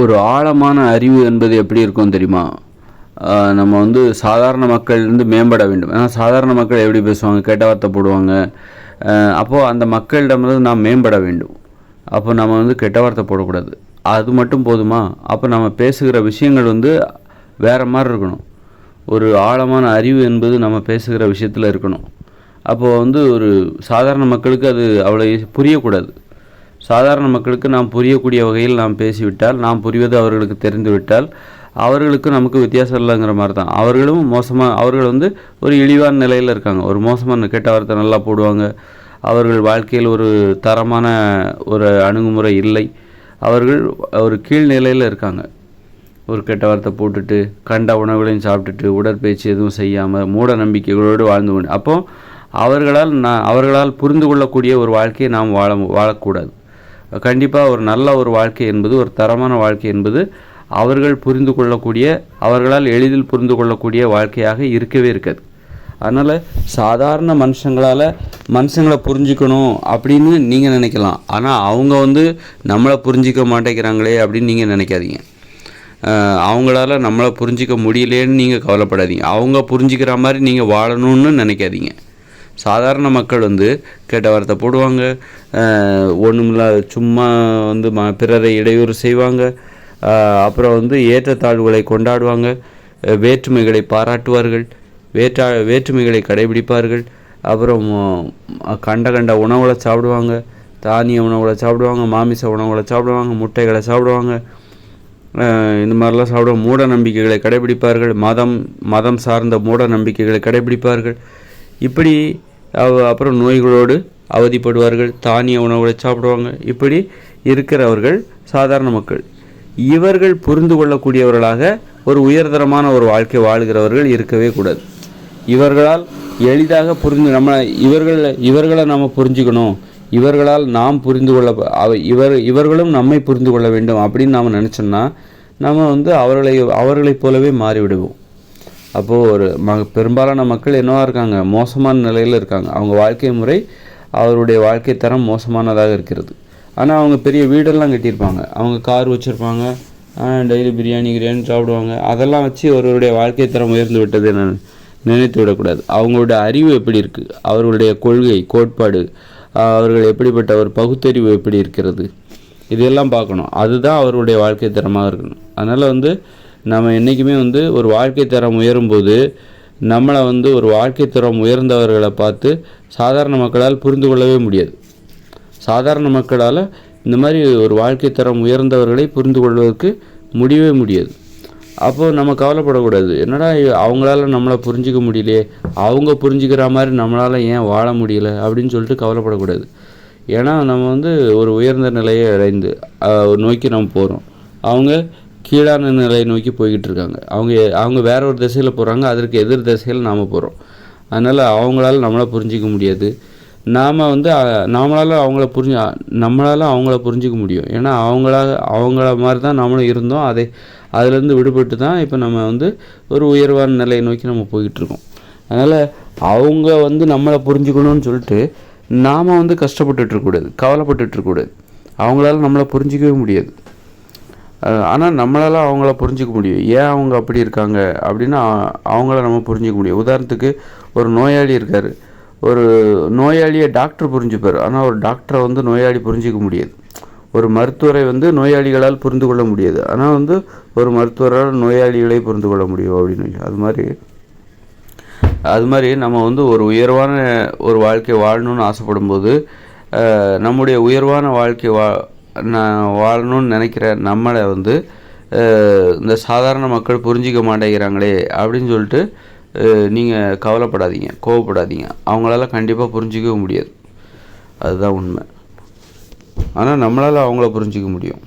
ஒரு ஆழமான அறிவு என்பது எப்படி இருக்கும் தெரியுமா? நம்ம வந்து சாதாரண மக்கள்லேருந்து மேம்பட வேண்டும். ஏன்னா சாதாரண மக்கள் எப்படி பேசுவாங்க? கெட்ட வார்த்தை போடுவாங்க. அப்போது அந்த மக்களிடமிருந்து நாம் மேம்பட வேண்டும். அப்போ நம்ம வந்து கெட்ட வார்த்தை போடக்கூடாது. அது மட்டும் போதுமா? அப்போ நம்ம பேசுகிற விஷயங்கள் வந்து வேறு மாதிரி இருக்கணும். ஒரு ஆழமான அறிவு என்பது நம்ம பேசுகிற விஷயத்தில் இருக்கணும். அப்போது வந்து ஒரு சாதாரண மக்களுக்கு அது அவ்வளோ புரியக்கூடாது. சாதாரண மக்களுக்கு நாம் புரியக்கூடிய வகையில் நாம் பேசிவிட்டால் நாம் புரிவது அவர்களுக்கு தெரிந்துவிட்டால் அவர்களுக்கும் நமக்கு வித்தியாசம் இல்லைங்கிற மாதிரி தான் அவர்களும் மோசமாக அவர்கள் வந்து ஒரு இழிவான நிலையில் இருக்காங்க. ஒரு மோசமான கெட்ட வார்த்தை நல்லா போடுவாங்க. அவர்கள் வாழ்க்கையில் ஒரு தரமான ஒரு அணுகுமுறை இல்லை. அவர்கள் ஒரு கீழ்நிலையில் இருக்காங்க. ஒரு கெட்ட வார்த்தை போட்டுட்டு கண்ட உணவுகளையும் சாப்பிட்டுட்டு உடற்பயிற்சி எதுவும் செய்யாமல் மூட நம்பிக்கைகளோடு வாழ்ந்து கொண்டு அப்போ அவர்களால் நான் அவர்களால் புரிந்து கொள்ளக்கூடிய ஒரு வாழ்க்கையை நாம் வாழ வாழக்கூடாது. கண்டிப்பாக ஒரு நல்ல ஒரு வாழ்க்கை என்பது ஒரு தரமான வாழ்க்கை என்பது அவர்கள் புரிந்து கொள்ளக்கூடிய அவர்களால் எளிதில் புரிந்து கொள்ளக்கூடிய வாழ்க்கையாக இருக்கவே இருக்காது. அதனால் சாதாரண மனுஷங்களால் மனுஷங்களை புரிஞ்சுக்கணும் அப்படின்னு நீங்கள் நினைக்கலாம். ஆனால் அவங்க வந்து நம்மளை புரிஞ்சிக்க மாட்டேங்கிறாங்களே அப்படின்னு நீங்கள் நினைக்காதீங்க. அவங்களால நம்மளை புரிஞ்சிக்க முடியலேன்னு நீங்கள் கவலைப்படாதீங்க. அவங்க புரிஞ்சிக்கிற மாதிரி நீங்கள் வாழணும்னு நினைக்காதீங்க. சாதாரண மக்கள் வந்து கெட்ட வார்த்தை போடுவாங்க. ஒன்றுமில்லா சும்மா வந்து ம பிறரை இடையூறு செய்வாங்க. அப்புறம் வந்து ஏற்றத்தாழ்வுகளை கொண்டாடுவாங்க. வேற்றுமைகளை பாராட்டுவார்கள். வேற்றா வேற்றுமைகளை கடைபிடிப்பார்கள். அப்புறம் கண்ட கண்ட உணவுகளை சாப்பிடுவாங்க. தானிய உணவுகளை சாப்பிடுவாங்க மாமிச உணவுகளை சாப்பிடுவாங்க முட்டைகளை சாப்பிடுவாங்க. இந்த மாதிரிலாம் சாப்பிட மூட நம்பிக்கைகளை கடைபிடிப்பார்கள். மதம் மதம் சார்ந்த மூட நம்பிக்கைகளை கடைபிடிப்பார்கள். இப்படி அப்புறம் நோய்களோடு அவதிப்படுவார்கள் தானிய உணவுகளை சாப்பிடுவாங்க. இப்படி இருக்கிறவர்கள் சாதாரண மக்கள். இவர்கள் புரிந்து கொள்ளக்கூடியவர்களாக ஒரு உயர்தரமான ஒரு வாழ்க்கை வாழ்கிறவர்கள் இருக்கவே கூடாது. இவர்களால் எளிதாக புரிந்து நம்ம இவர்கள் இவர்களை நம்ம புரிஞ்சுக்கணும். இவர்களால் நாம் புரிந்து கொள்ள இவர் இவர்களும் நம்மை புரிந்து கொள்ள வேண்டும் அப்படின்னு நாம் நினச்சோம்னா நம்ம வந்து அவர்களை அவர்களைப் போலவே மாறிவிடுவோம். அப்போது ஒரு ம பெரும்பாலான மக்கள் என்னவாக இருக்காங்க? மோசமான நிலையில் இருக்காங்க. அவங்க வாழ்க்கை முறை அவருடைய வாழ்க்கை தரம் மோசமானதாக இருக்கிறது. ஆனால் அவங்க பெரிய வீடெல்லாம் கட்டியிருப்பாங்க. அவங்க கார் வச்சுருப்பாங்க. டெய்லி பிரியாணி கிரியாணி சாப்பிடுவாங்க. அதெல்லாம் வச்சு ஒருவருடைய வாழ்க்கை தரம் உயர்ந்து விட்டது நான் நினைத்து விடக்கூடாது. அவங்களுடைய அறிவு எப்படி இருக்குது அவர்களுடைய கொள்கை கோட்பாடு அவர்கள் எப்படிப்பட்ட ஒரு பகுத்தறிவு எப்படி இருக்கிறது? இதெல்லாம் பார்க்கணும். அதுதான் அவருடைய வாழ்க்கை தரமாக இருக்கணும். அதனால் வந்து நம்ம என்றைக்குமே வந்து ஒரு வாழ்க்கை தரம் உயரும்போது நம்மளை வந்து ஒரு வாழ்க்கை தரம் உயர்ந்தவர்களை பார்த்து சாதாரண மக்களால் புரிந்து கொள்ளவே முடியாது. சாதாரண மக்களால் இந்த மாதிரி ஒரு வாழ்க்கை தரம் உயர்ந்தவர்களை புரிந்து கொள்வதற்கு முடியவே முடியாது. அப்போது நம்ம கவலைப்படக்கூடாது. என்னடா அவங்களால நம்மளை புரிஞ்சிக்க முடியலையே அவங்க புரிஞ்சுக்கிற மாதிரி நம்மளால் ஏன் வாழ முடியல அப்படின்னு சொல்லிட்டு கவலைப்படக்கூடாது. ஏன்னா நம்ம வந்து ஒரு உயர்ந்த நிலையை அடைந்து நோக்கி நம்ம போகிறோம் அவங்க கீழான நிலையை நோக்கி போய்கிட்டு இருக்காங்க. அவங்க அவங்க வேற ஒரு திசையில் போகிறாங்க அதற்கு எதிர் திசையில் நாம் போகிறோம் அதனால் அவங்களால நம்மளால் புரிஞ்சிக்க முடியாது. நாம் வந்து நம்மளால் அவங்கள புரிஞ்சு நம்மளால் அவங்கள புரிஞ்சிக்க முடியும். ஏன்னா அவங்களால அவங்கள மாதிரி தான் நம்மளும் இருந்தோம். அதை அதுலேருந்து விடுபட்டு தான் இப்போ நம்ம வந்து ஒரு உயர்வான நிலையை நோக்கி நம்ம போய்கிட்டு இருக்கோம். அதனால் அவங்க வந்து நம்மளை புரிஞ்சுக்கணும்னு சொல்லிட்டு நாம் வந்து கஷ்டப்பட்டுட்ருக்கக்கூடாது கவலைப்பட்டுட்ருக்கக்கூடாது கவலைப்பட்டுட்டு இருக்கக்கூடாது. அவங்களால நம்மளை புரிஞ்சிக்கவே முடியாது. ஆனால் நம்மளால் அவங்கள புரிஞ்சிக்க முடியும். ஏன் அவங்க அப்படி இருக்காங்க அப்படின்னா அவங்கள நம்ம புரிஞ்சிக்க முடியும். உதாரணத்துக்கு ஒரு நோயாளி இருக்கார். ஒரு நோயாளியை டாக்டர் புரிஞ்சுப்பார். ஆனால் ஒரு டாக்டரை வந்து நோயாளி புரிஞ்சிக்க முடியாது. ஒரு மருத்துவரை வந்து நோயாளிகளால் புரிந்து கொள்ள முடியாது. ஆனால் வந்து ஒரு மருத்துவரால் நோயாளிகளை புரிந்து கொள்ள முடியும் அப்படின்னு. அது மாதிரி அது மாதிரி நம்ம வந்து ஒரு உயர்வான ஒரு வாழ்க்கை வாழணும்னு ஆசைப்படும்போது போது நம்முடைய உயர்வான வாழ்க்கை வா நான் வாழணும்னு நினைக்கிற நம்மளை வந்து இந்த சாதாரண மக்கள் புரிஞ்சிக்க மாட்டேங்கிறாங்களே அப்படின்னு சொல்லிட்டு நீங்கள் கவலைப்படாதீங்க கோவப்படாதீங்க. அவங்களால கண்டிப்பாக புரிஞ்சிக்கவே முடியாது. அதுதான் உண்மை. ஆனால் நம்மளால் அவங்கள புரிஞ்சிக்க முடியும்.